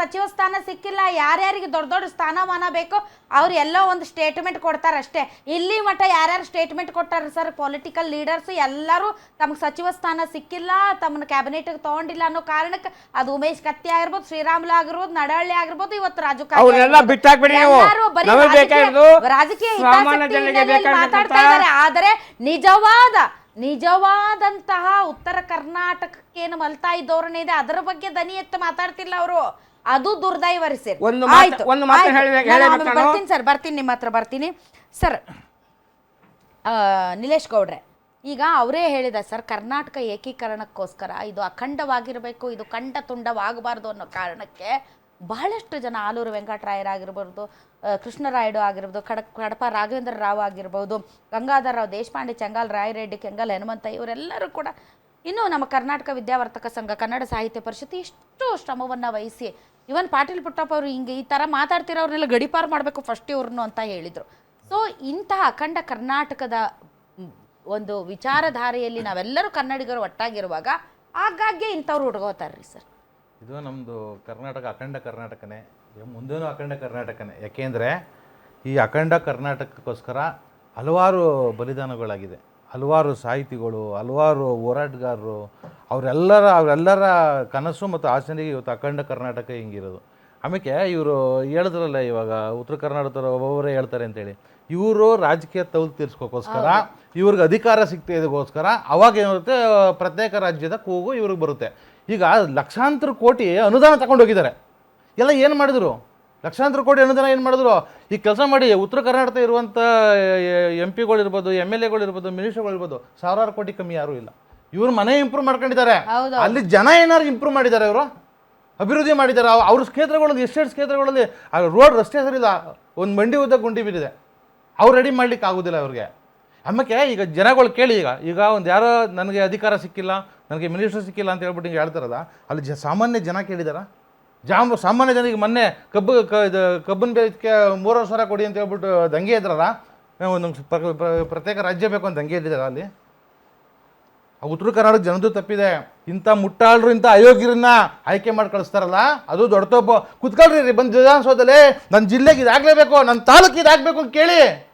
ಸಚಿವ ಸ್ಥಾನ ಸಿಕ್ಕಿಲ್ಲ ಯಾರ್ಯಾರಿಗೆ ದೊಡ್ಡ ದೊಡ್ಡ ಸ್ಥಾನಮಾನ ಬೇಕು ಅವ್ರು ಎಲ್ಲೋ ಒಂದು ಸ್ಟೇಟ್ಮೆಂಟ್ ಕೊಡ್ತಾರೆ ಅಷ್ಟೇ. ಇಲ್ಲಿ ಮಟ್ಟ ಯಾರ್ಯಾರು ಸ್ಟೇಟ್ಮೆಂಟ್ ಕೊಟ್ಟಾರ ಸರ್ ಪೊಲಿಟಿಕಲ್ ಲೀಡರ್ಸ್ ಎಲ್ಲರೂ ತಮಗೆ ಸಚಿವ ಸ್ಥಾನ ಸಿಕ್ಕಿಲ್ಲ ತಮ್ಮನ್ನ ಕ್ಯಾಬಿನೆಟ್ ತಗೊಂಡಿಲ್ಲ ಅನ್ನೋ ಕಾರಣಕ್ಕೆ ಅದು ಉಮೇಶ್ ಕತ್ತಿ ಆಗಿರ್ಬೋದು ಶ್ರೀರಾಮುಲು ಆಗಿರ್ಬೋದು ನಡಹಳ್ಳಿ ಆಗಿರ್ಬೋದು ಇವತ್ತು ರಾಜು ರಾಜಕೀಯ- ಮಾತಾಡ್ತಾ ಇದ್ದಾರೆ? ಆದರೆ ನಿಜವಾದ ನಿಜವಾದಂತಹ ಉತ್ತರ ಕರ್ನಾಟಕಕ್ಕೇನು ಮಲ್ತಾಯಿ ಧೋರಣೆ ಇದೆ ಅದರ ಬಗ್ಗೆ ದನಿ ಎತ್ತು ಮಾತಾಡ್ತಿಲ್ಲ ಅವರು. ಅದು ದುರ್ದೈವರಿಸಿ ಒಂದು ಮಾತು- ಒಂದು ಮಾತು ಹೇಳ್ಬೇಕು- ಹೇಳ್ಬೇಕು ನಾನು. ಬರ್ತೀನಿ ಸರ್ ಬರ್ತೀನಿ ನಿಮ್ಮ ಹತ್ರ ಬರ್ತೀನಿ. ಸರ್ ಆ, ನಿಲೇಶ್ ಗೌಡ್ರೆ ಈಗ ಅವರೇ ಹೇಳಿದ ಸರ್ ಕರ್ನಾಟಕ ಏಕೀಕರಣಕ್ಕೋಸ್ಕರ ಇದು ಅಖಂಡವಾಗಿರಬೇಕು ಇದು ಖಂಡ ತುಂಡವಾಗಬಾರ್ದು ಅನ್ನೋ ಕಾರಣಕ್ಕೆ ಬಹಳಷ್ಟು ಜನ ಆಲೂರು ವೆಂಕಟರಾಯರಾಗಿರ್ಬೋದು ಆ, ಕೃಷ್ಣರಾಯುಡು ಆಗಿರ್ಬೋದು ಕಡ ಕಡಪ ರಾಘವೇಂದ್ರ ರಾವ್ ಆಗಿರ್ಬೋದು ಗಂಗಾಧರ ರಾವ್ ದೇಶಪಾಂಡೆ ಚೆಂಗಾಲ್ ರಾಯರೆಡ್ಡಿ ಕೆಂಗಲ್ ಹನುಮಂತ ಇವರೆಲ್ಲರೂ ಕೂಡ ಇನ್ನು ನಮ್ಮ ಕರ್ನಾಟಕ ವಿದ್ಯಾವರ್ತಕ ಸಂಘ ಕನ್ನಡ ಸಾಹಿತ್ಯ ಪರಿಷತ್ ಇಷ್ಟು ಶ್ರಮವನ್ನು ವಹಿಸಿ ಇವನ್ ಪಾಟೀಲ್ ಪುಟ್ಟಪ್ಪ ಅವರು ಹಿಂಗೆ ಈ ಥರ ಮಾತಾಡ್ತಿರೋರ್ನೆಲ್ಲ ಗಡಿಪಾರು ಮಾಡಬೇಕು ಫಸ್ಟ್ ಇವ್ರನ್ನು ಅಂತ ಹೇಳಿದರು. ಸೊ ಇಂತಹ ಅಖಂಡ ಕರ್ನಾಟಕದ ಒಂದು ವಿಚಾರಧಾರೆಯಲ್ಲಿ ನಾವೆಲ್ಲರೂ ಕನ್ನಡಿಗರು ಒಟ್ಟಾಗಿರುವಾಗ ಆಗಾಗ್ಗೆ ಇಂಥವ್ರು ಹುಡುಗೋತಾರ್ರಿ ಸರ್. ಇದು ನಮ್ಮದು ಕರ್ನಾಟಕ, ಅಖಂಡ ಕರ್ನಾಟಕನೇ. ಮುಂದೇನು ಅಖಂಡ ಕರ್ನಾಟಕನೇ. ಯಾಕೆಂದರೆ ಈ ಅಖಂಡ ಕರ್ನಾಟಕಕ್ಕೋಸ್ಕರ ಹಲವಾರು ಬಲಿದಾನಗಳಾಗಿದೆ. ಹಲವಾರು ಸಾಹಿತಿಗಳು, ಹಲವಾರು ಹೋರಾಟಗಾರರು ಅವರೆಲ್ಲರ ಅವರೆಲ್ಲರ ಕನಸು ಮತ್ತು ಆಸೆನಿಗೆ ಇವತ್ತು ಅಖಂಡ ಕರ್ನಾಟಕ ಹಿಂಗಿರೋದು. ಆಮೇಲೆ ಇವರು ಹೇಳಿದ್ರಲ್ಲ ಇವಾಗ ಉತ್ತರ ಕರ್ನಾಟಕದವ್ರು ಒಬ್ಬೊಬ್ಬರೇ ಹೇಳ್ತಾರೆ ಅಂತೇಳಿ. ಇವರು ರಾಜಕೀಯ ತೌಲ್ ತೀರಿಸ್ಕೋಕ್ಕೋಸ್ಕರ ಇವ್ರಿಗೆ ಅಧಿಕಾರ ಸಿಗ್ತಾ ಇದಕ್ಕೋಸ್ಕರ ಅವಾಗ ಏನಿರುತ್ತೆ ಪ್ರತ್ಯೇಕ ರಾಜ್ಯದ ಕೂಗು ಇವ್ರಿಗೆ ಬರುತ್ತೆ. ಈಗ ಲಕ್ಷಾಂತರ ಕೋಟಿ ಅನುದಾನ ತಗೊಂಡೋಗಿದ್ದಾರೆ ಎಲ್ಲ ಏನು ಮಾಡಿದ್ರು? ಲಕ್ಷಾಂತರ ಕೋಟಿ ಅನುದಾನ ಏನು ಮಾಡಿದ್ರು? ಈ ಕೆಲಸ ಮಾಡಿ ಉತ್ತರ ಕರ್ನಾಟಕ ಇರುವಂಥ ಎಂ ಪಿಗಳಿರ್ಬೋದು ಎಂ ಎಲ್ ಎಗಳಿರ್ಬೋದು ಮಿನಿಸ್ಟರ್ಗಳಿರ್ಬೋದು ಸಾವಿರಾರು ಕೋಟಿ ಕಮ್ಮಿ ಯಾರೂ ಇಲ್ಲ. ಇವ್ರು ಮನೆ ಇಂಪ್ರೂವ್ ಮಾಡ್ಕೊಂಡಿದ್ದಾರೆ. ಅಲ್ಲಿ ಜನ ಏನಾದ್ರು ಇಂಪ್ರೂವ್ ಮಾಡಿದ್ದಾರೆ ಇವರು? ಅಭಿವೃದ್ಧಿ ಮಾಡಿದ್ದಾರೆ. ಅವ್- ಅವ್ರ ಕ್ಷೇತ್ರಗಳಲ್ಲಿ ಎಸ್ಟೇಟ್ಸ್ ಕ್ಷೇತ್ರಗಳಲ್ಲಿ ಆ ರೋಡ್ ರಸ್ತೆ ಸರಿಯಿಲ್ಲ ಒಂದು ಮಂಡಿ ಉದ್ದ ಗುಂಡಿ ಬಿದ್ದಿದೆ. ಅವ್ರು ರೆಡಿ ಮಾಡ್ಲಿಕ್ಕೆ ಆಗೋದಿಲ್ಲ ಅವ್ರಿಗೆ ಆಮೇಲೆ ಈಗ ಜನಗಳು ಕೇಳಿ ಈಗ. ಈಗ ಒಂದು ಯಾರೋ ನನಗೆ ಅಧಿಕಾರ ಸಿಕ್ಕಿಲ್ಲ ನನಗೆ ಮಿನಿಸ್ಟರ್ ಸಿಕ್ಕಿಲ್ಲ ಅಂತ ಹೇಳ್ಬಿಟ್ಟು ಹಿಂಗೆ ಹೇಳ್ತಾರಲ್ಲ ಅಲ್ಲಿ ಜ ಸಾಮಾನ್ಯ ಜನ ಕೇಳಿದಾರ? ಜಾಮ್ ಸಾಮಾನ್ಯ ಜನರಿಗೆ ಮೊನ್ನೆ ಕಬ್ಬು ಕ ಇದು ಕಬ್ಬನ್ ಬೇಯಕ್ಕೆ ಮೂರುವರೆ ಸಾವಿರ ಕೊಡಿ ಅಂತ ಹೇಳ್ಬಿಟ್ಟು ದಂಗೆ ಇದ್ರಲ್ಲ ಒಂದು ಪ್ರ- ಪ್ರ- ಪ್ರತ್ಯೇಕ ರಾಜ್ಯ ಬೇಕು ಅಂತ ದಂಗೆ ಇದ್ದಿದ್ದಾರೆ ಅಲ್ಲಿ? ಆ ಉತ್ತರ ಕರ್ನಾಟಕ ಜನದ್ದು ತಪ್ಪಿದೆ. ಇಂಥ ಮುಟ್ಟಾಳರು, ಇಂಥ ಅಯೋಗ್ಯರನ್ನ ಆಯ್ಕೆ ಮಾಡಿ ಕಳಿಸ್ತಾರಲ್ಲ, ಅದು ದೊಡ್ಡ ತಪ್ಪು. ಕುತ್ಕೊಳ್ರಿ ರೀ, ಬಂದು ವಿಧಾನಸೌಧದಲ್ಲಿ. ನನ್ನ ಜಿಲ್ಲೆಗೆ ಇದಾಗಲೇಬೇಕು ನನ್ನ ತಾಲೂಕಿಗೆ ಇದಾಗಬೇಕು ಅಂತ ಕೇಳಿ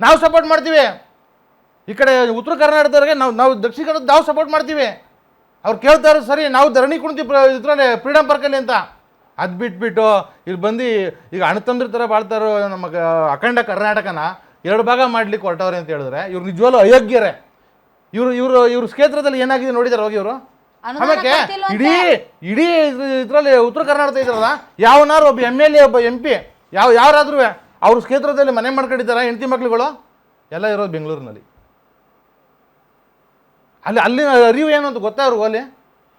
ನಾವು ಸಪೋರ್ಟ್ ಮಾಡ್ತೀವಿ. ಈ ಕಡೆ ಉತ್ತರ ಕರ್ನಾಟಕದವ್ರಿಗೆ ನಾವು ನಾವು ದಕ್ಷಿಣ ಕನ್ನಡ ನಾವು ಸಪೋರ್ಟ್ ಮಾಡ್ತೀವಿ. ಅವ್ರು ಕೇಳ್ತಾರೆ ಸರಿ, ನಾವು ಧರಣಿ ಕುಣಿತೀವಿ ಇದರಲ್ಲಿ ಫ್ರೀಡಮ್ ಪಾರ್ಕಲ್ಲಿ ಅಂತ. ಅದು ಬಿಟ್ಬಿಟ್ಟು ಇಲ್ಲಿ ಬಂದು ಈಗ ಅಣತಂದ್ರ ಥರ ಬಾಳ್ತಾರೋ ನಮ್ಮ ಕ- ಅಖಂಡ ಕರ್ನಾಟಕನ ಎರಡು ಭಾಗ ಮಾಡ್ಲಿಕ್ಕೆ ಹೊರಟವ್ರೆ ಅಂತ ಹೇಳಿದ್ರೆ, ಇವ್ರು ನಿಜವಾಗ್ಲೂ ಅಯೋಗ್ಯರೇ. ಇವರು ಇವರು ಇವ್ರ ಕ್ಷೇತ್ರದಲ್ಲಿ ಏನಾಗಿದೆ ನೋಡಿದಾರೆ ಹೋಗಿ ಇವರು? ಆಮೇಲೆ. ಇಡೀ ಇಡೀ ಇದರಲ್ಲಿ ಉತ್ತರ ಕರ್ನಾಟಕ ಇದ್ರಲ್ಲ ಯಾವನಾರು ಒಬ್ಬ ಎಂ ಎಲ್ ಎ ಒಬ್ಬ ಎಂ ಪಿ ಯಾವ ಯಾರಾದ್ರೂ ಅವ್ರ ಕ್ಷೇತ್ರದಲ್ಲಿ ಮನೆ ಮಾಡ್ಕೊಂಡಿದ್ದಾರೆ ಹೆಂಡತಿ ಮಕ್ಳುಗಳು? ಎಲ್ಲ ಇರೋದು ಬೆಂಗಳೂರಿನಲ್ಲಿ. ಅಲ್ಲಿ ಅಲ್ಲಿ ಅರಿವು ಏನು ಅಂತ ಗೊತ್ತಾ ಅವ್ರಿಗೆ ಅಲ್ಲಿ?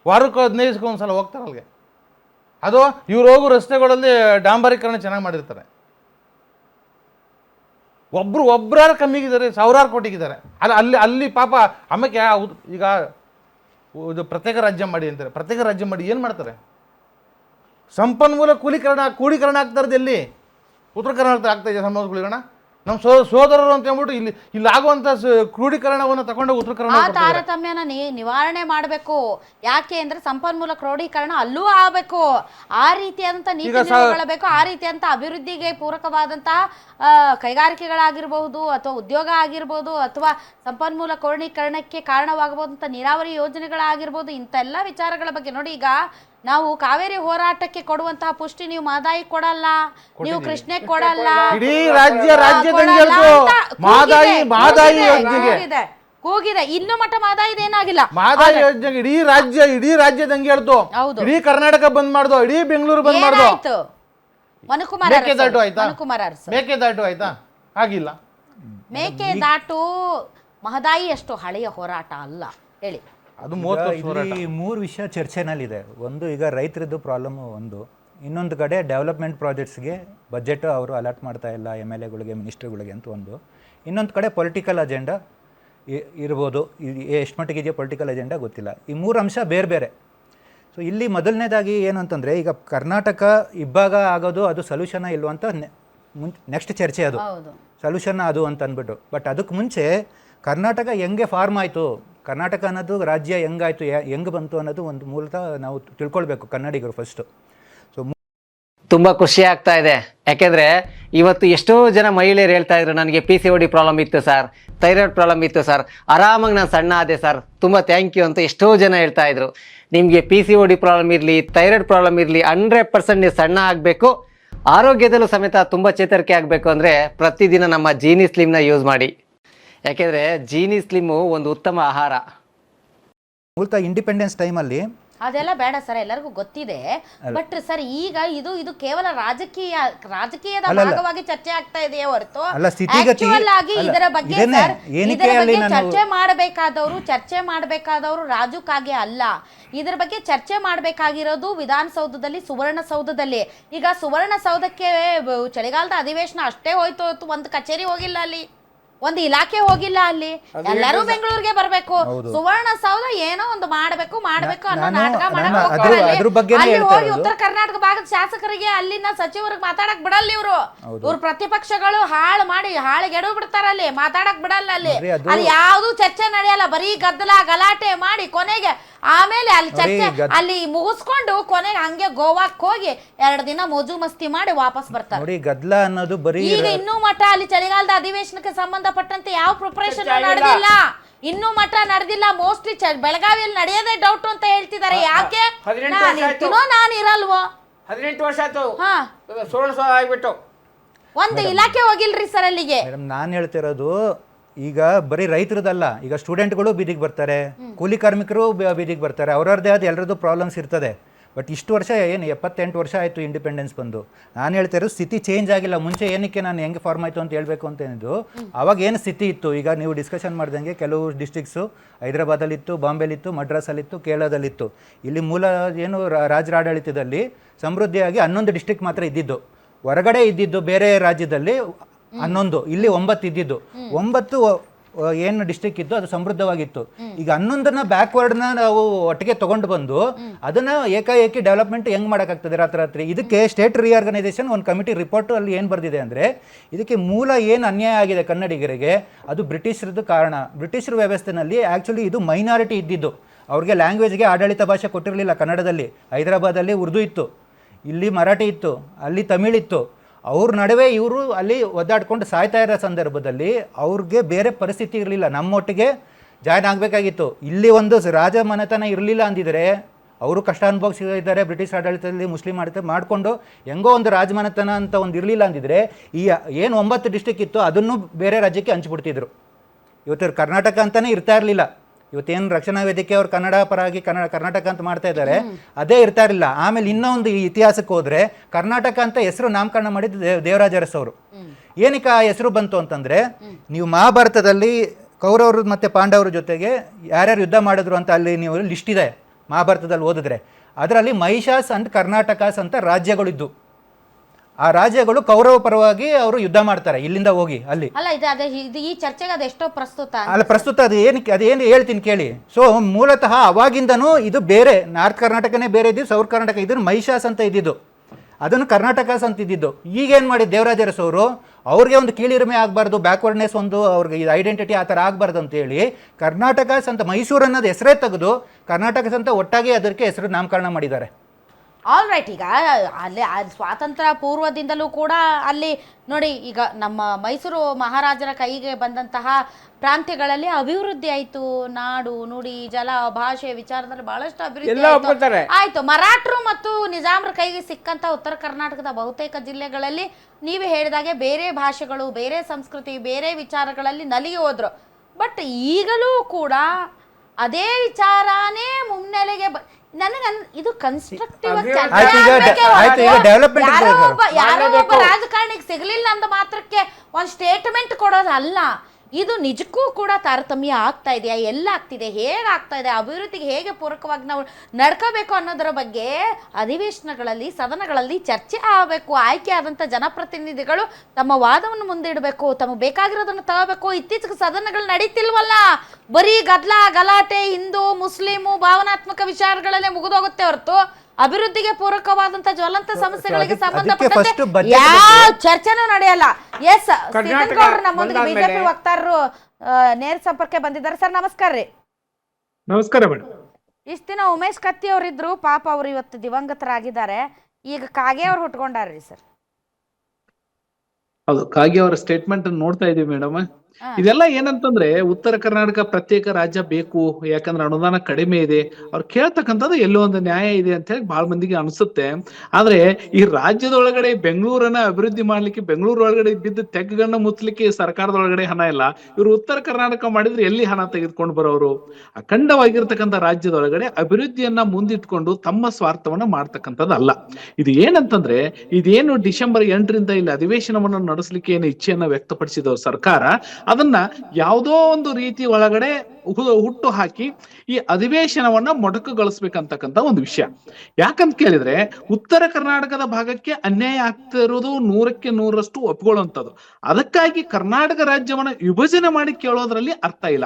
ವಾರಕ್ಕೆ ಹದಿನೈದು ಒಂದ್ಸಲ ಹೋಗ್ತಾರೆ ಅಲ್ಲಿಗೆ. ಅದು ಇವ್ರು ಹೋಗು ರಸ್ತೆಗಳಲ್ಲಿ ಡಾಂಬರೀಕರಣ ಚೆನ್ನಾಗಿ ಮಾಡಿರ್ತಾರೆ. ಒಬ್ರು ಒಬ್ಬರಾರು ಕಮ್ಮಿಗಿದ್ದಾರೆ, ಸಾವಿರಾರು ಕೋಟಿಗಿದ್ದಾರೆ. ಅಲ್ಲಿ ಅಲ್ಲಿ ಅಲ್ಲಿ ಪಾಪ ಆಮೇಲೆ ಈಗ ಇದು ಪ್ರತ್ಯೇಕ ರಾಜ್ಯ ಮಾಡಿ ಅಂತಾರೆ. ಪ್ರತ್ಯೇಕ ರಾಜ್ಯ ಮಾಡಿ ಏನು ಮಾಡ್ತಾರೆ? ಸಂಪನ್ಮೂಲ ಕೂಲೀಕರಣ ಕೂಲೀಕರಣ ಆಗ್ತಾ ಎಲ್ಲಿ? ಉತ್ತರ ಕರ್ನಾಟಕ ಆಗ್ತಾ ಇದೆ ಸಂಪನ್ಮೂಲ ಕೂಲೀಕರಣ ನಮ್ಮ ಸೋ ಸೋದರರು ಅಂತ ಹೇಳ್ಬಿಟ್ಟು ಇಲ್ಲಿ ಇಲ್ಲಿ ಆಗುವಂತ ಕ್ರೋಢೀಕರಣವನ್ನು ತಗೊಂಡು ಉತ್ತರ ಆ ಕರ್ನಾಟಕ. ತಾರತಮ್ಯನ ನಿ ನಿವಾರಣೆ ಮಾಡಬೇಕು. ಯಾಕೆ ಅಂದ್ರೆ ಸಂಪನ್ಮೂಲ ಕ್ರೋಢೀಕರಣ ಅಲ್ಲೂ ಆಗಬೇಕು. ಆ ರೀತಿಯಾದಂತ ನೀತಿ ಈಗ ಸ- ನಿಯಮಗಳು ಬೇಕು ಆ ರೀತಿಯಂತ ಅಭಿವೃದ್ಧಿಗೆ ಪೂರಕವಾದಂತಹ ಕೈಗಾರಿಕೆಗಳಾಗಿರಬಹುದು ಕೈಗಾರಿಕೆಗಳಾಗಿರ್ಬಹುದು ಅಥವಾ ಉದ್ಯೋಗ ಆಗಿರ್ಬೋದು ಅಥವಾ ಸಂಪನ್ಮೂಲ ಕ್ರೋಢೀಕರಣಕ್ಕೆ ಕಾರಣವಾಗಬಹುದಂತ ನೀರಾವರಿ ಯೋಜನೆಗಳಾಗಿರ್ಬೋದು ಇಂಥೆಲ್ಲ ವಿಚಾರಗಳ ಬಗ್ಗೆ ನೋಡಿ ಈಗ ನಾವು ಕಾವೇರಿ ಹೋರಾಟಕ್ಕೆ ಕೊಡುವಂತಹ ಪುಷ್ಟಿ ನೀವು ಮಾದಾಯಿ ಕೊಡಲ್ಲ ನೀವು ಕೃಷ್ಣ ಕೊಡಲ್ಲ. ಇಡೀ ರಾಜ್ಯ ಮಾದಾಯಿ ಕೂಗಿದೆ, ಮಾದಾಯಿ ಕೂಗಿದೆ, ಯೋಜನೆಗೆ. ಕೂಗಿದೆ, ಕೂಗಿದೆ. ಇನ್ನು ಮಟ್ಟ ಮಾದಾಯಿ ಏನಾಗಿಲ್ಲ ಮಾದಾಯಿ ಯೋಜನೆಗೆ ಇಡೀ ರಾಜ್ಯ ಇಡೀ ರಾಜ್ಯ ದಂಗೆ ಹೇಳ್ತು ಹೌದು. ಇಡೀ ಕರ್ನಾಟಕ ಬಂದ್ ಮಾಡ್ದು ಇಡೀ ಬೆಂಗಳೂರು ಬಂದ್ ಮಾಡ್ದು. ಮನುಕುಮಾರ್ ಮೇಕೆದಾಟು ಆಯ್ತಾ? ಮನುಕುಮಾರ್ ಅರಸು ಮೇಕೆದಾಟು ಆಯ್ತಾ? ಆಗಿಲ್ಲ. ಮೇಕೆ ದಾಟು ಮಹದಾಯಿ ಅಷ್ಟು ಹಳೆಯ ಹೋರಾಟ ಅಲ್ಲ. ಹೇಳಿ. ಅದು ಇಲ್ಲಿ ಮೂರು ವಿಷಯ ಚರ್ಚೆನಲ್ಲಿದೆ. ಒಂದು ಈಗ ರೈತರದ್ದು ಪ್ರಾಬ್ಲಮ್ ಒಂದು. ಇನ್ನೊಂದು ಕಡೆ ಡೆವಲಪ್ಮೆಂಟ್ ಪ್ರಾಜೆಕ್ಟ್ಸ್ಗೆ ಬಜೆಟ್ ಅವರು ಅಲರ್ಟ್ ಮಾಡ್ತಾ ಇಲ್ಲ ಎಂ ಎಲ್ ಎಗಳಿಗೆ ಮಿನಿಸ್ಟರ್ಗಳಿಗೆ ಅಂತ ಒಂದು. ಇನ್ನೊಂದು ಕಡೆ ಪೊಲಿಟಿಕಲ್ ಅಜೆಂಡಾ ಇರ್ಬೋದು. ಎಷ್ಟು ಮಟ್ಟಿಗೆ ಇದೆಯೋ ಪೊಲಿಟಿಕಲ್ ಅಜೆಂಡಾ ಗೊತ್ತಿಲ್ಲ. ಈ ಮೂರು ಅಂಶ ಬೇರೆ ಬೇರೆ. ಸೊ ಇಲ್ಲಿ ಮೊದಲನೇದಾಗಿ ಏನು ಅಂತಂದರೆ ಈಗ ಕರ್ನಾಟಕ ಇಬ್ಬಾಗ ಆಗೋದು ಅದು ಸೊಲ್ಯೂಷನ್ ಇಲ್ವಂತ ನೆಕ್ಸ್ಟ್ ಚರ್ಚೆ ಅದು. ಹೌದು. ಸೊಲ್ಯೂಷನ್ ಅದು ಅಂತ ಅಂದ್ಬಿಟ್ಟು. ಬಟ್ ಅದಕ್ಕೆ ಮುಂಚೆ ಕರ್ನಾಟಕ ಹೆಂಗೆ ಫಾರ್ಮ್ ಆಯಿತು? ಕರ್ನಾಟಕ ಅನ್ನೋದು ರಾಜ್ಯ ಹೆಂಗಾಯಿತು ಹೆಂಗೆ ಬಂತು ಅನ್ನೋದು ಒಂದು ಮೂಲತಃ ನಾವು ತಿಳ್ಕೊಳ್ಬೇಕು ಕನ್ನಡಿಗರು ಫಸ್ಟು ಸೊ ತುಂಬ ಖುಷಿ ಆಗ್ತಾ ಇದೆ. ಯಾಕೆಂದರೆ ಇವತ್ತು ಎಷ್ಟೋ ಜನ ಮಹಿಳೆಯರು ಹೇಳ್ತಾ ಇದ್ರು, ನನಗೆ P C O D problem ಇತ್ತು ಸರ್ ಥೈರಾಯ್ಡ್ ಪ್ರಾಬ್ಲಮ್ ಇತ್ತು ಸರ್ ಆರಾಮಾಗಿ ನಾನು ಸಣ್ಣ ಆದೆ ಸರ್ ತುಂಬ ಥ್ಯಾಂಕ್ ಯು ಅಂತ ಎಷ್ಟೋ ಜನ ಹೇಳ್ತಾ ಇದ್ರು. ನಿಮಗೆ P C O D problem ಇರಲಿ ಥೈರಾಯ್ಡ್ ಪ್ರಾಬ್ಲಮ್ ಇರಲಿ ಹಂಡ್ರೆಡ್ ಪರ್ಸೆಂಟ್ ನೀವು ಸಣ್ಣ ಆಗಬೇಕು. ಆರೋಗ್ಯದಲ್ಲೂ ಸಮೇತ ತುಂಬ ಚೇತರಿಕೆ ಆಗಬೇಕು ಅಂದರೆ ಪ್ರತಿದಿನ ನಮ್ಮ ಜೀನಿ ಸ್ಲಿಮ್ನ ಯೂಸ್ ಮಾಡಿ. ಯಾಕೆಂದರೆ ಜೀನಿ ಸ್ಲಿಮ್ ಒಂದು ಉತ್ತಮ ಆಹಾರ. ಮೂಲತಃ ಇಂಡಿಪೆಂಡೆನ್ಸ್ ಟೈಮಲ್ಲಿ ಅದೆಲ್ಲ ಬೇಡ ಸರ್ ಎಲ್ಲರಿಗೂ ಗೊತ್ತಿದೆ. ಬಟ್ ಸರ್ ಈಗ ಇದು ಇದು ಕೇವಲ ರಾಜಕೀಯ ರಾಜಕೀಯದ ಅಲ್ಲ, ಅಲ್ಲ. ಭಾಗವಾಗಿ ಚರ್ಚೆ ಆಗ್ತಾ ಇದೆಯೇ ಹೊರತು ಅಲ್ಲ, ಆಗಿ ಇದರ ಬಗ್ಗೆ ಸರ್ ಇದರ ಬಗ್ಗೆ ಚರ್ಚೆ ಮಾಡಬೇಕಾದವರು ಚರ್ಚೆ ಮಾಡಬೇಕಾದವರು ರಾಜು ಕಾಗೆ ಅಲ್ಲ. ಇದರ ಬಗ್ಗೆ ಚರ್ಚೆ ಮಾಡಬೇಕಾಗಿರೋದು ವಿಧಾನಸೌಧದಲ್ಲಿ ಸುವರ್ಣಸೌಧದಲ್ಲಿ. ಈಗ ಸುವರ್ಣಸೌಧಕ್ಕೆ ಸೌಧಕ್ಕೆ ಚಳಿಗಾಲದ ಅಧಿವೇಶನ ಅಷ್ಟೇ ಹೋಯ್ತು ಒಂದು ಕಚೇರಿ ಹೋಗಿಲ್ಲ ಅಲ್ಲಿ. ಒಂದು ಇಲಾಖೆ ಹೋಗಿಲ್ಲ ಅಲ್ಲಿ. ಎಲ್ಲರೂ ಬೆಂಗಳೂರಿಗೆ ಬರಬೇಕು. ಸುವರ್ಣಸೌಧ ಏನೋ ಒಂದು ಮಾಡಬೇಕು ಮಾಡಬೇಕು ಅನ್ನೋ ನಾಟಕ ಮಾಡಕ್ ಹೋಗ್ತಾರೆ ಅಲ್ಲಿ. ಹೋಗಿ ಉತ್ತರ ಕರ್ನಾಟಕ ಭಾಗದ ಶಾಸಕರಿಗೆ ಅಲ್ಲಿನ ಸಚಿವರಿಗೆ ಮಾತಾಡಕ್ ಬಿಡಲ್ಲ ಇವರು. ಇವ್ರ ಪ್ರತಿಪಕ್ಷಗಳು ಹಾಳು ಮಾಡಿ ಹಾಳಿಗೆಡು ಬಿಡ್ತಾರ ಅಲ್ಲಿ. ಮಾತಾಡಕ್ ಬಿಡಲ್ಲ ಅಲ್ಲಿ. ಅಲ್ಲಿ ಯಾವ್ದು ಚರ್ಚೆ ನಡೆಯಲ್ಲ. ಬರೀ ಗದ್ದಲ ಗಲಾಟೆ ಮಾಡಿ ಕೊನೆಗೆ ಆಮೇಲೆ ಅಲ್ಲಿ ಚರ್ಚೆ ಅಲ್ಲಿ ಮುಗಿಸ್ಕೊಂಡು ಕೊನೆಗೆ ಹಂಗೆ ಗೋವಾಕ್ ಹೋಗಿ ಎರಡು ದಿನ ಮೋಜು ಮಸ್ತಿ ಮಾಡಿ ವಾಪಸ್ ಬರ್ತಾರೆ. ನೋಡಿ ಗದ್ಲ ಅನ್ನೋದು ಬರೀ ಈಗ ಇನ್ನೂ ಮಠ ಅಲ್ಲಿ ಚಳಿಗಾಲದ ಅಧಿವೇಶನಕ್ಕೆ ಸಂಬಂಧಪಟ್ಟಂತೆ ಯಾವ ಪ್ರಿಪರೇಷನ್. ನಡೆದಿಲ್ಲ. ಇನ್ನೂ ಮಠ ನಡೆದಿಲ್ಲ. ಮೋಸ್ಟ್ಲಿ ಬೆಳಗಾವಿಯಲ್ಲಿ ನಡೆಯೋದೇ ಡೌಟ್ ಅಂತ ಹೇಳ್ತಿದ್ದಾರೆ. ಯಾಕೆ? ನಾನು ವರ್ಷ ಆಯ್ತು. ಇರ್ತೀನೋ ನಾನು ಇರಲ್ವೋ? ಹದಿನೆಂಟು ವರ್ಷ ಆಯ್ತು. ಹಾ. ಸುವರ್ಣ ಸೌಧ ಆಗ್ಬಿಟ್ಟು. ಒಂದು ಇಲಾಖೆ ಹೋಗಿಲ್ರಿ ಸರ್ ಅಲ್ಲಿಗೆ? ಮೇಡಮ್ ನಾನು ಹೇಳ್ತಿರೋದು ಈಗ ಬರೀ ರೈತರದಲ್ಲ ಈಗ ಸ್ಟೂಡೆಂಟ್ಗಳು ಬೀದಿಗೆ ಬರ್ತಾರೆ ಕೂಲಿ ಕಾರ್ಮಿಕರು ಬೀದಿಗೆ ಬರ್ತಾರೆ ಅವ್ರವ್ರದ್ದೇ ಆದ ಎಲ್ಲರದ್ದು ಪ್ರಾಬ್ಲಮ್ಸ್ ಇರ್ತದೆ. ಬಟ್ ಇಷ್ಟು ವರ್ಷ ಏನು ಎಪ್ಪತ್ತೆಂಟು ವರ್ಷ ಆಯಿತು ಇಂಡಿಪೆಂಡೆನ್ಸ್ ಬಂದು. ನಾನು ಹೇಳ್ತಿರೋದು ಸ್ಥಿತಿ ಚೇಂಜ್ ಆಗಿಲ್ಲ. ಮುಂಚೆ ಏನಕ್ಕೆ ನಾನು ಹೆಂಗೆ ಫಾರ್ಮ್ ಆಯಿತು ಅಂತ ಹೇಳಬೇಕು ಅಂತ ಏನಿದ್ದು ಅವಾಗ ಏನು ಸ್ಥಿತಿ ಇತ್ತು? ಈಗ ನೀವು ಡಿಸ್ಕಷನ್ ಮಾಡ್ದಂಗೆ ಕೆಲವು ಡಿಸ್ಟಿಕ್ಸು ಹೈದರಾಬಾದಲ್ಲಿತ್ತು ಬಾಂಬೆಲಿತ್ತು ಮಡ್ರಾಸಲ್ಲಿತ್ತು ಕೇರಳದಲ್ಲಿತ್ತು. ಇಲ್ಲಿ ಮೂಲ ಏನು ರಾಜರ ಆಡಳಿತದಲ್ಲಿ ಸಮೃದ್ಧಿಯಾಗಿ ಹನ್ನೊಂದು ಡಿಸ್ಟಿಕ್ ಮಾತ್ರ ಇದ್ದಿದ್ದು. ಹೊರಗಡೆ ಇದ್ದಿದ್ದು ಬೇರೆ ರಾಜ್ಯದಲ್ಲಿ ಹನ್ನೊಂದು ಇಲ್ಲಿ ಒಂಬತ್ತು ಇದ್ದಿದ್ದು. ಒಂಬತ್ತು ಏನು ಡಿಸ್ಟಿಕ್ ಇತ್ತು ಅದು ಸಮೃದ್ಧವಾಗಿತ್ತು. ಈಗ ಹನ್ನೊಂದನ್ನ ಬ್ಯಾಕ್ವರ್ಡ್ನ ನಾವು ಒಟ್ಟಿಗೆ ತಗೊಂಡು ಬಂದು ಅದನ್ನ ಏಕಾಏಕಿ ಡೆವಲಪ್ಮೆಂಟ್ ಹೆಂಗ್ ಮಾಡೋಕ್ಕಾಗ್ತದೆ ರಾತ್ರಿ ರಾತ್ರಿ? ಇದಕ್ಕೆ ಸ್ಟೇಟ್ ರಿಆರ್ಗನೈಸೇಷನ್ ಒಂದು ಕಮಿಟಿ ರಿಪೋರ್ಟ್ ಅಲ್ಲಿ ಏನು ಬರ್ದಿದೆ ಅಂದ್ರೆ ಇದಕ್ಕೆ ಮೂಲ ಏನು ಅನ್ಯಾಯ ಆಗಿದೆ ಕನ್ನಡಿಗರಿಗೆ ಅದು ಬ್ರಿಟಿಷರದ್ದು ಕಾರಣ. ಬ್ರಿಟಿಷರ ವ್ಯವಸ್ಥೆನಲ್ಲಿ ಆ್ಯಕ್ಚುಲಿ ಇದು ಮೈನಾರಿಟಿ ಇದ್ದಿದ್ದು. ಅವ್ರಿಗೆ ಲ್ಯಾಂಗ್ವೇಜ್ಗೆ ಆಡಳಿತ ಭಾಷೆ ಕೊಟ್ಟಿರಲಿಲ್ಲ ಕನ್ನಡದಲ್ಲಿ. ಹೈದರಾಬಾದಲ್ಲಿ ಉರ್ದು ಇತ್ತು. ಇಲ್ಲಿ ಮರಾಠಿ ಇತ್ತು. ಅಲ್ಲಿ ತಮಿಳ್ ಇತ್ತು. ಅವ್ರ ನಡುವೆ ಇವರು ಅಲ್ಲಿ ಒದ್ದಾಡ್ಕೊಂಡು ಸಾಯ್ತಾ ಇರೋ ಸಂದರ್ಭದಲ್ಲಿ ಅವ್ರಿಗೆ ಬೇರೆ ಪರಿಸ್ಥಿತಿ ಇರಲಿಲ್ಲ. ನಮ್ಮೊಟ್ಟಿಗೆ ಜಾಯ್ನ್ ಆಗಬೇಕಾಗಿತ್ತು. ಇಲ್ಲಿ ಒಂದು ರಾಜ ಮನೆತನ ಇರಲಿಲ್ಲ ಅಂದಿದ್ರೆ ಅವರು ಕಷ್ಟ ಅನುಭವಿಸಿದ್ದಾರೆ ಬ್ರಿಟಿಷ್ ಆಡಳಿತದಲ್ಲಿ ಮುಸ್ಲಿಂ ಆಡಳಿತ ಮಾಡಿಕೊಂಡು ಹೆಂಗೋ ಒಂದು ರಾಜಮನೆತನ ಅಂತ ಒಂದು ಇರಲಿಲ್ಲ ಅಂದಿದ್ರೆ ಈ ಏನು ಒಂಬತ್ತು ಡಿಸ್ಟಿಕ್ ಇತ್ತು ಅದನ್ನು ಬೇರೆ ರಾಜ್ಯಕ್ಕೆ ಹಂಚ್ಬಿಡ್ತಿದ್ರು. ಇವತ್ತು ಕರ್ನಾಟಕ ಅಂತಲೇ ಇರ್ತಾ ಇರಲಿಲ್ಲ. ಇವತ್ತೇನು ರಕ್ಷಣಾ ವೇದಿಕೆ ಅವ್ರು ಕನ್ನಡ ಪರವಾಗಿ ಕನ್ನಡ ಕರ್ನಾಟಕ ಅಂತ ಮಾಡ್ತಾ ಇದ್ದಾರೆ ಅದೇ ಇರ್ತಾ ಇರಲಿಲ್ಲ. ಆಮೇಲೆ ಇನ್ನೊಂದು ಈ ಇತಿಹಾಸಕ್ಕೆ ಹೋದ್ರೆ ಕರ್ನಾಟಕ ಅಂತ ಹೆಸರು ನಾಮಕರಣ ಮಾಡಿದ್ದು ದೇವ್ ದೇವರಾಜ ಅರಸ್ ಅವರು ಏನಕ್ಕೆ ಆ ಹೆಸರು ಬಂತು ಅಂತಂದ್ರೆ ನೀವು ಮಹಾಭಾರತದಲ್ಲಿ ಕೌರವರು ಮತ್ತೆ ಪಾಂಡವರ ಜೊತೆಗೆ ಯಾರ್ಯಾರು ಯುದ್ಧ ಮಾಡಿದ್ರು ಅಂತ ಅಲ್ಲಿ ನೀವು ಲಿಸ್ಟ್ ಇದೆ ಮಹಾಭಾರತದಲ್ಲಿ ಓದಿದ್ರೆ. ಅದರಲ್ಲಿ ಮಹಿಷಾಸ್ ಅಂಡ್ ಕರ್ನಾಟಕಾಸ್ ಅಂತ ರಾಜ್ಯಗಳಿದ್ದು. ಆ ರಾಜ್ಯಗಳು ಕೌರವ ಪರವಾಗಿ ಅವರು ಯುದ್ಧ ಮಾಡ್ತಾರೆ ಇಲ್ಲಿಂದ ಹೋಗಿ ಅಲ್ಲಿ. ಅಲ್ಲ ಇದು ಅದೇ ಇದು ಈ ಚರ್ಚೆಗೆ ಅದೆಷ್ಟೋ ಪ್ರಸ್ತುತ ಅಲ್ಲ ಪ್ರಸ್ತುತ ಅದು ಏನಕ್ಕೆ ಅದು ಏನು ಹೇಳ್ತೀನಿ ಕೇಳಿ. ಸೊ ಮೂಲತಃ ಅವಾಗಿಂದನೂ ಇದು ಬೇರೆ ನಾರ್ತ್ ಕರ್ನಾಟಕನೇ ಬೇರೆ ಇದ್ದು ಸೌತ್ ಕರ್ನಾಟಕ ಇದನ್ನು ಮಹಿಷಾಸ್ ಅಂತ ಇದ್ದಿದ್ದು. ಅದನ್ನು ಕರ್ನಾಟಕ ಅಂತ ಇದ್ದಿದ್ದು. ಈಗೇನು ಮಾಡಿ ದೇವರಾಜ ಅರಸು ಅವರು ಅವ್ರಿಗೆ ಒಂದು ಕೀಳಿರಿಮೆ ಆಗಬಾರ್ದು ಬ್ಯಾಕ್ವರ್ಡ್ನೆಸ್ ಒಂದು ಅವ್ರಿಗೆ ಇದು ಐಡೆಂಟಿಟಿ ಆ ಥರ ಆಗಬಾರ್ದು ಅಂತೇಳಿ ಕರ್ನಾಟಕ ಅಂತ ಮೈಸೂರು ಅನ್ನೋದು ಹೆಸರೇ ತೆಗೆದು ಕರ್ನಾಟಕ ಅಂತ ಒಟ್ಟಾಗಿ ಅದಕ್ಕೆ ಹೆಸರು ನಾಮಕರಣ ಮಾಡಿದ್ದಾರೆ. ಆಲ್ ರೈಟ್ ಈಗ ಅಲ್ಲಿ ಸ್ವಾತಂತ್ರ್ಯ ಪೂರ್ವದಿಂದಲೂ ಕೂಡ ಅಲ್ಲಿ ನೋಡಿ ಈಗ ನಮ್ಮ ಮೈಸೂರು ಮಹಾರಾಜರ ಕೈಗೆ ಬಂದಂತಹ ಪ್ರಾಂತ್ಯಗಳಲ್ಲಿ ಅಭಿವೃದ್ಧಿ ಆಯ್ತು. ನಾಡು ನುಡಿ ಜಲ ಭಾಷೆ ವಿಚಾರದಲ್ಲಿ ಬಹಳಷ್ಟು ಅಭಿವೃದ್ಧಿ ಆಯ್ತು. ಆಯ್ತು. ಮರಾಠರು ಮತ್ತು ನಿಜಾಮರ ಕೈಗೆ ಸಿಕ್ಕಂತ ಉತ್ತರ ಕರ್ನಾಟಕದ ಬಹುತೇಕ ಜಿಲ್ಲೆಗಳಲ್ಲಿ ನೀವು ಹೇಳಿದಾಗೆ ಬೇರೆ ಭಾಷೆಗಳು ಬೇರೆ ಸಂಸ್ಕೃತಿ ಬೇರೆ ವಿಚಾರಗಳಲ್ಲಿ ನಲಿಗೆ ಹೋದ್ರು. ಬಟ್ ಈಗಲೂ ಕೂಡ ಅದೇ ವಿಚಾರನೇ ಮುನ್ನೆಲೆಗೆ ಬ ನನಗೆ ಇದು ಕನ್ಸ್ಟ್ರಕ್ಟಿವ್. ರಾಜಕಾರಣಿಗೆ ಸಿಗಲಿಲ್ಲ ಅಂದ ಮಾತ್ರಕ್ಕೆ ಒಂದು ಸ್ಟೇಟ್ಮೆಂಟ್ ಕೊಡೋದಲ್ಲ ಇದು ನಿಜಕ್ಕೂ ಕೂಡ ತಾರತಮ್ಯ ಆಗ್ತಾ ಇದೆಯಾ? ಎಲ್ಲ ಆಗ್ತಿದೆ. ಹೇಗೆ ಆಗ್ತಾ ಇದೆ? ಅಭಿವೃದ್ಧಿಗೆ ಹೇಗೆ ಪೂರಕವಾಗಿ ನಾವು ನಡ್ಕೋಬೇಕು ಅನ್ನೋದರ ಬಗ್ಗೆ ಅಧಿವೇಶನಗಳಲ್ಲಿ, ಸದನಗಳಲ್ಲಿ ಚರ್ಚೆ ಆಗಬೇಕು. ಆಯ್ಕೆ ಆದಂಥ ಜನಪ್ರತಿನಿಧಿಗಳು ತಮ್ಮ ವಾದವನ್ನು ಮುಂದಿಡಬೇಕು. ತಮಗೆ ಬೇಕಾಗಿರೋದನ್ನು ತಗೋಬೇಕು. ಇತ್ತೀಚೆಗೆ ಸದನಗಳು ನಡೀತಿಲ್ವಲ್ಲ? ಬರೀ ಗದ್ಲ, ಗಲಾಟೆ, ಹಿಂದೂ, ಮುಸ್ಲಿಮು, ಭಾವನಾತ್ಮಕ ವಿಚಾರಗಳಲ್ಲೇ ಮುಗಿದೋಗುತ್ತೆ ಹೊರತು. ಅಭಿವೃದ್ಧಿಗೆ ಪೂರಕವಾದಂತ ಜ್ವಲಂತ ಸಮಸ್ಯೆಗಳಿಗೆ ಸಂಬಂಧಪಟ್ಟಂತೆ ಯಾವ ಚರ್ಚೆನೂ ನಡೆಯಲ್ಲ. ಎಸ್ ಕರ್ನಾಟಕ ನಮ್ಮೊಂದಿಗೆ ಬಿಜೆಪಿ ವಕ್ತಾರರು ನೇರ ಸಂಪರ್ಕ ಬಂದಿದ್ದಾರೆ. ಸರ್ ನಮಸ್ಕಾರ ರೀ. ನಮಸ್ಕಾರ ಮೇಡಮ್. ಇಷ್ಟ ದಿನ ಉಮೇಶ್ ಕತ್ತಿ ಅವರಿದ್ರು ಪಾಪ ಅವರು ಇವತ್ತು ದಿವಂಗತರಾಗಿದ್ದಾರೆ. ಈಗ ಕಾಗೆ ಅವ್ರು ಹುಟ್ಕೊಂಡಾರ್ರಿ ಸರ್ ಹೌದು ಕಾಗೆ ಅವರ ಸ್ಟೇಟ್ಮೆಂಟ್ ನೋಡ್ತಾ ಇದೀವಿ ಮೇಡಮ್. ಇದೆಲ್ಲ ಏನಂತಂದ್ರೆ ಉತ್ತರ ಕರ್ನಾಟಕ ಪ್ರತ್ಯೇಕ ರಾಜ್ಯ ಬೇಕು, ಯಾಕಂದ್ರೆ ಅನುದಾನ ಕಡಿಮೆ ಇದೆ. ಅವ್ರು ಕೇಳ್ತಕ್ಕಂಥದ್ದು ಎಲ್ಲೋ ಒಂದು ನ್ಯಾಯ ಇದೆ ಅಂತ ಹೇಳಿ ಬಹಳ ಮಂದಿಗೆ ಅನಿಸುತ್ತೆ. ಆದ್ರೆ ಈ ರಾಜ್ಯದೊಳಗಡೆ ಬೆಂಗಳೂರನ್ನ ಅಭಿವೃದ್ಧಿ ಮಾಡ್ಲಿಕ್ಕೆ ಬೆಂಗಳೂರು ಒಳಗಡೆ ಬಿದ್ದ ತೆಗ್ಗನ್ನ ಮುಚ್ಚಲಿಕ್ಕೆ ಸರ್ಕಾರದೊಳಗಡೆ ಹಣ ಇಲ್ಲ. ಇವರು ಉತ್ತರ ಕರ್ನಾಟಕ ಮಾಡಿದ್ರೆ ಎಲ್ಲಿ ಹಣ ತೆಗೆದುಕೊಂಡು ಬರೋರು? ಅಖಂಡವಾಗಿರ್ತಕ್ಕಂಥ ರಾಜ್ಯದೊಳಗಡೆ ಅಭಿವೃದ್ಧಿಯನ್ನ ಮುಂದಿಟ್ಕೊಂಡು ತಮ್ಮ ಸ್ವಾರ್ಥವನ್ನ ಮಾಡ್ತಕ್ಕಂಥದ್ದು ಅಲ್ಲ ಇದು ಏನಂತಂದ್ರೆ, ಇದೇನು ಡಿಸೆಂಬರ್ ಎಂಟರಿಂದ ಇಲ್ಲಿ ಅಧಿವೇಶನವನ್ನು ನಡೆಸಲಿಕ್ಕೆ ಏನು ಇಚ್ಛೆಯನ್ನ ವ್ಯಕ್ತಪಡಿಸಿದವರು ಸರ್ಕಾರ ಅದನ್ನ ಯಾವುದೋ ಒಂದು ರೀತಿ ಒಳಗಡೆ ಹುಟ್ಟು ಹಾಕಿ ಈ ಅಧಿವೇಶನವನ್ನ ಮೊಟಕುಗೊಳಿಸ್ಬೇಕಂತಕ್ಕಂತ ಒಂದು ವಿಷಯ. ಯಾಕಂತ ಕೇಳಿದ್ರೆ ಉತ್ತರ ಕರ್ನಾಟಕದ ಭಾಗಕ್ಕೆ ಅನ್ಯಾಯ ಆಗ್ತಿರೋದು ನೂರಕ್ಕೆ ನೂರರಷ್ಟು ಒಪ್ಕೊಳ್ಳುವಂಥದ್ದು. ಅದಕ್ಕಾಗಿ ಕರ್ನಾಟಕ ರಾಜ್ಯವನ್ನ ವಿಭಜನೆ ಮಾಡಿ ಕೇಳೋದ್ರಲ್ಲಿ ಅರ್ಥ ಇಲ್ಲ.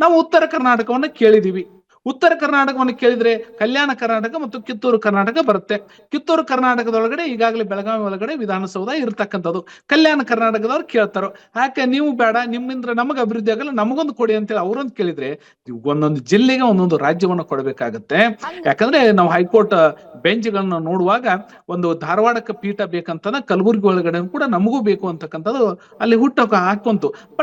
ನಾವು ಉತ್ತರ ಕರ್ನಾಟಕವನ್ನ ಕೇಳಿದೀವಿ. ಉತ್ತರ ಕರ್ನಾಟಕವನ್ನು ಕೇಳಿದ್ರೆ ಕಲ್ಯಾಣ ಕರ್ನಾಟಕ ಮತ್ತು ಕಿತ್ತೂರು ಕರ್ನಾಟಕ ಬರುತ್ತೆ. ಕಿತ್ತೂರು ಕರ್ನಾಟಕದೊಳಗಡೆ ಈಗಾಗಲೇ ಬೆಳಗಾವಿ ಒಳಗಡೆ ವಿಧಾನಸೌಧ ಇರತಕ್ಕಂಥದ್ದು. ಕಲ್ಯಾಣ ಕರ್ನಾಟಕದವ್ರು ಕೇಳ್ತಾರೋ ಯಾಕೆ ನೀವು ಬೇಡ ನಿಮ್ಮಿಂದ ನಮಗೆ ಅಭಿವೃದ್ಧಿ ಆಗಲ್ಲ ನಮಗೊಂದು ಕೊಡಿ ಅಂತೇಳಿ ಅವರೊಂದು ಕೇಳಿದ್ರೆ ಒಂದೊಂದು ಜಿಲ್ಲೆಗೆ ಒಂದೊಂದು ರಾಜ್ಯವನ್ನ ಕೊಡಬೇಕಾಗತ್ತೆ. ಯಾಕಂದ್ರೆ ನಾವು ಹೈಕೋರ್ಟ್ ಬೆಂಚ್ಗಳನ್ನ ನೋಡುವಾಗ ಒಂದು ಧಾರವಾಡಕ್ಕೆ ಪೀಠ ಬೇಕಂತ ಕಲಬುರಗಿ ಒಳಗಡೆ ಕೂಡ ನಮಗೂ ಬೇಕು ಅಂತಕ್ಕಂಥದ್ದು ಅಲ್ಲಿ ಹುಟ್ಟ ಹಾಕೊಂತು. ಬಟ್